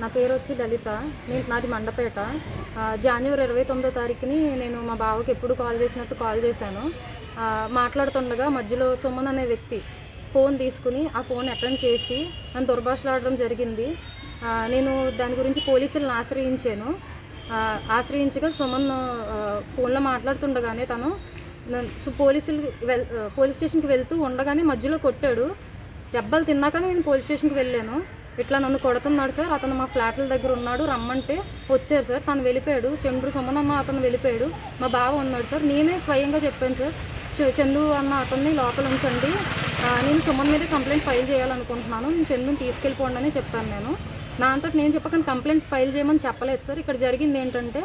నా పేరు వచ్చి లలిత. నేను నాది మండపేట. జనవరి ఇరవై తొమ్మిదో తారీఖుని నేను మా బావకి ఎప్పుడు కాల్ చేసినట్టు కాల్ చేశాను. మాట్లాడుతుండగా మధ్యలో సుమన్ అనే వ్యక్తి ఫోన్ తీసుకుని ఆ ఫోన్ అటెండ్ చేసి నన్ను దుర్భాషలాడడం జరిగింది. నేను దాని గురించి పోలీసులను ఆశ్రయించాను. ఆశ్రయించగా సుమన్ ఫోన్లో మాట్లాడుతుండగానే తను పోలీసులు వెల్ పోలీస్ స్టేషన్కి వెళ్తూ ఉండగానే మధ్యలో కొట్టాడు. దెబ్బలు తిన్నాక నేను పోలీస్ స్టేషన్కి వెళ్ళాను. ఇట్లా నన్ను కొడుతున్నాడు సార్. అతను మా ఫ్లాట్ల దగ్గర ఉన్నాడు రమ్మంటే వచ్చారు సార్. తను వెళ్ళిపోయాడు. చంద్రుడు సుమన్ అన్న అతను వెళ్ళిపోయాడు. మా బావ ఉన్నాడు సార్. నేనే స్వయంగా చెప్పాను సార్. చ- చందు అన్న అతన్ని లోపల ఉంచండి. నేను సుమన్ మీద కంప్లైంట్ ఫైల్ చేయాలనుకుంటున్నాను. నేను చందుని తీసుకెళ్ళిపోండి అని చెప్పాను నేను. నా అంతటి నేను చెప్పకని కంప్లైంట్ ఫైల్ చేయమని చెప్పలేదు సార్. ఇక్కడ జరిగింది ఏంటంటే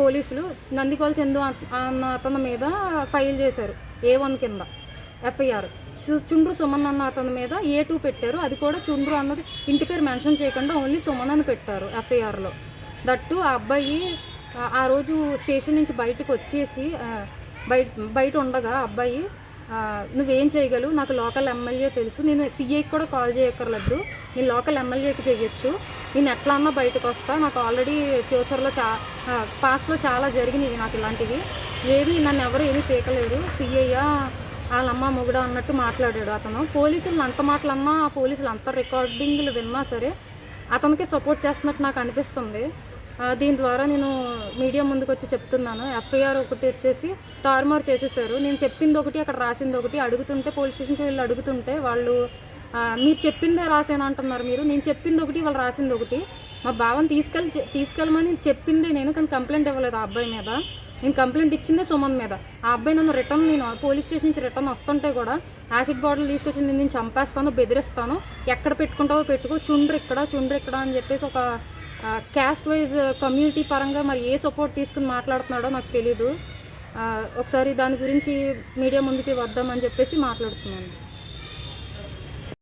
పోలీసులు నందికోల చందు అన్న అతని మీద ఫైల్ చేశారు. ఏ వన్ కింద. ఎఫ్ఐఆర్. చుండ్రు సుమన్ అన్న అతని మీద ఏ టూ పెట్టారు? అది కూడా చుండ్రు అన్నది ఇంటి పేరు మెన్షన్ చేయకుండా ఓన్లీ సుమన్ అని పెట్టారు ఎఫ్ఐఆర్లో. దట్టు ఆ అబ్బాయి ఆ- రోజు స్టేషన్ నుంచి బయటకు వచ్చేసి బయట బయట ఉండగా అబ్బాయి నువ్వేం చేయగలవు? నాకు లోకల్ ఎమ్మెల్యే తెలుసు. నేను సీఐకి కూడా కాల్ చేయక్కర్లేదు. నేను లోకల్ ఎమ్మెల్యేకి చేయొచ్చు. నేను ఎట్లా అన్నా బయటకు వస్తా. నాకు ఆల్రెడీ ఫ్యూచర్లో చా పాస్ట్లో చాలా జరిగినవి నాకు ఇలాంటివి. ఏవి నన్ను ఎవరు ఏమీ పీకలేరు. సీఐయా వాళ్ళ అమ్మ మొగుడ అన్నట్టు మాట్లాడాడు అతను. పోలీసులు అంత మాటలన్నా ఆ పోలీసులు అంత రికార్డింగ్లు విన్నా సరే అతనికి సపోర్ట్ చేస్తున్నట్టు నాకు అనిపిస్తుంది. దీని ద్వారా నేను మీడియా ముందుకు వచ్చి చెప్తున్నాను. ఎఫ్ఐఆర్ ఒకటి వచ్చేసి టార్మార్ చేసేసారు. నేను చెప్పింది ఒకటి అక్కడ రాసింది ఒకటి. అడుగుతుంటే పోలీస్ స్టేషన్కి వెళ్ళి అడుగుతుంటే వాళ్ళు మీరు చెప్పిందే రాసాను అంటున్నారు మీరు. నేను చెప్పింది ఒకటి వాళ్ళు రాసింది ఒకటి. మా బావని తీసుకెళ్ళి తీసుకెళ్ళమని చెప్పిందే నేను కానీ కంప్లైంట్ ఇవ్వలేదు ఆ అబ్బాయి మీద. నేను కంప్లైంట్ ఇచ్చిందే సుమన్ మీద. ఆ అబ్బాయి నన్ను రిటర్న్ నేను పోలీస్ స్టేషన్ నుంచి రిటర్న్ వస్తుంటే కూడా యాసిడ్ బాటిల్ తీసుకొచ్చి నేను నేను చంపేస్తాను బెదిరిస్తాను. ఎక్కడ పెట్టుకుంటావో పెట్టుకో చుండ్రు ఇక్కడ చుండ్రు ఇక్కడ అని చెప్పేసి ఒక క్యాస్ట్ వైజ్ కమ్యూనిటీ పరంగా మరి ఏ సపోర్ట్ తీసుకుని మాట్లాడుతున్నాడో నాకు తెలీదు. ఒకసారి దాని గురించి మీడియా ముందుకి వద్దామని చెప్పేసి మాట్లాడుతున్నాను.